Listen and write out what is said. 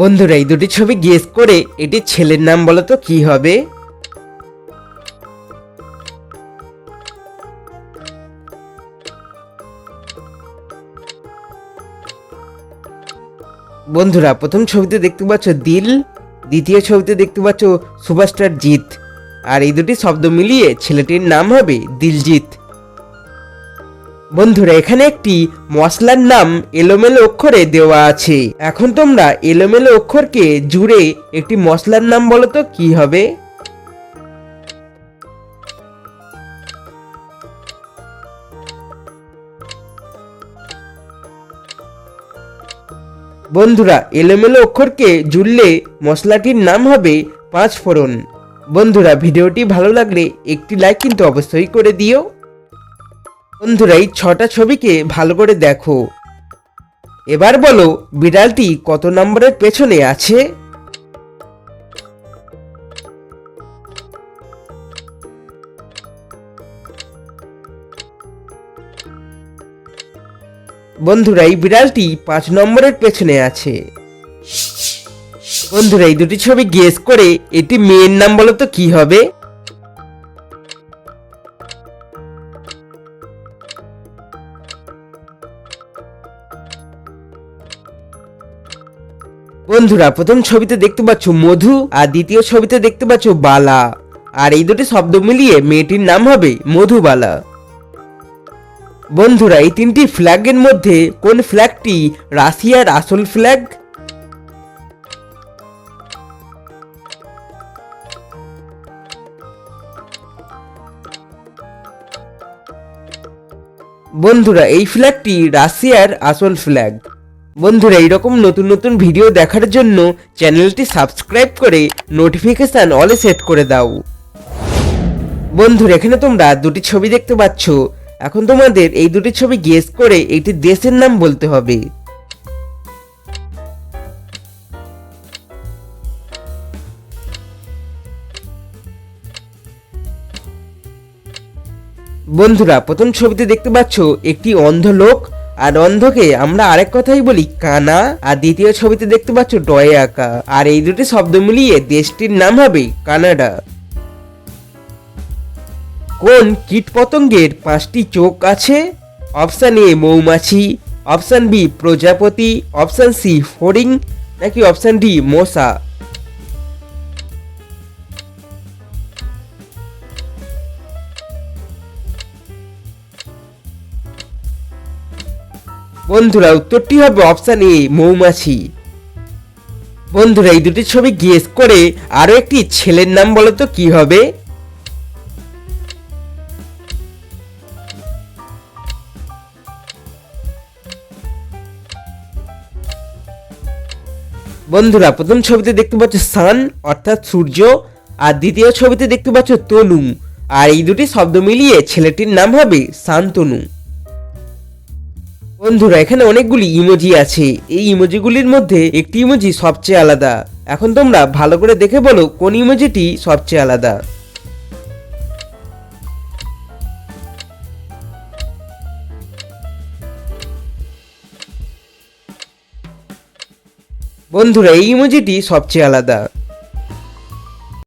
বন্ধুরা, এই দুটি ছবি গেস করে এটি ছেলের নাম বলো তো, কি হবে? বন্ধুরা, প্রথম ছবিতে দেখতে পাচ্ছ দিল, দ্বিতীয় ছবিতে দেখতে পাচ্ছ সুপারস্টার জিৎ। আর এই দুটি শব্দ মিলিয়ে ছেলেটির নাম হবে দিলজিৎ। বন্ধুরা, এখানে একটি মশলার নাম এলোমেলো অক্ষরে দেওয়া আছে। এখন তোমরা এলোমেলো অক্ষরকে জুড়ে একটি মশলার নাম বলো তো, কি হবে? বন্ধুরা, এলোমেলো অক্ষরকে জুড়লে মশলাটির নাম হবে পাঁচ ফোড়ন বন্ধুরা, ভিডিওটি ভালো লাগলে একটি লাইক কিন্তু অবশ্যই করে দিও। বন্ধুরা এই ছটা ছবিকে ভালো করে দেখো। এবার বলো, বিড়ালটি কত নম্বরের পেছনে আছে? বন্ধুরা এই বিড়ালটি পাঁচ নম্বরের পেছনে আছে। বন্ধুরা এই দুটি ছবি গেস করে, এটি মেয়ের নাম বলো তো কি হবে? বন্ধুরা, প্রথম ছবিতে দেখতে পাচ্ছ মধু, আর দ্বিতীয় ছবিতে দেখতে পাচ্ছ বালা। আর এই দুটি শব্দ মিলিয়ে মেয়েটির নাম হবে মধুবালা। বন্ধুরা, এই তিনটি ফ্ল্যাগের মধ্যে কোন ফ্ল্যাগটি রাশিয়ার আসল ফ্ল্যাগ? বন্ধুরা, এই ফ্ল্যাগটি রাশিয়ার আসল ফ্ল্যাগ। বন্ধুরা, এইরকম নতুন নতুন ভিডিও দেখার জন্য চ্যানেলটি সাবস্ক্রাইব করে নোটিফিকেশান অলে সেট করে দাও। বন্ধুরা, এখানে তোমরা দুটি ছবি দেখতে পাচ্ছ। এখন তোমাদের এই দুটি ছবি গেস করে একটি দেশের নাম বলতে হবে। বন্ধুরা, প্রথম ছবিতে দেখতে পাচ্ছ একটি অন্ধ লোক আর অন্ধকে আমরা আরেক কথাই বলি, কানা। আর দ্বিতীয় ছবিতে দেখতে পাচ্ছ ডয়ে আঁকা। আর এই দুটি শব্দ মিলিয়ে দেশটির নাম হবে কানাডা। কোন কীটপতঙ্গের পাঁচটি চোখ আছে? অপশান এ মৌমাছি, অপশান বি প্রজাপতি, অপশান সি ফড়িং, নাকি অপশান ডি মশা? বন্ধুরা, উত্তরটি হবে অপশান এ মৌমাছি। বন্ধুরা, এই দুটি ছবি গেস করে আরও একটি ছেলের নাম বলো তো, কি হবে? বন্ধুরা, প্রথম ছবিতে দেখতে পাচ্ছ সান অর্থাৎ সূর্য, আর দ্বিতীয় ছবিতে দেখতে পাচ্ছ তনু। আর এই দুটি শব্দ মিলিয়ে ছেলেটির নাম হবে শান্তনু। বন্ধুরা, এখানে অনেকগুলি ইমোজি আছে। এই ইমোজিগুলির মধ্যে একটি ইমোজি সবচেয়ে আলাদা। এখন তোমরা ভালো করে দেখে বলো কোন ইমোজিটি সবচেয়ে আলাদা। বন্ধুরা, এই ইমোজিটি সবচেয়ে আলাদা।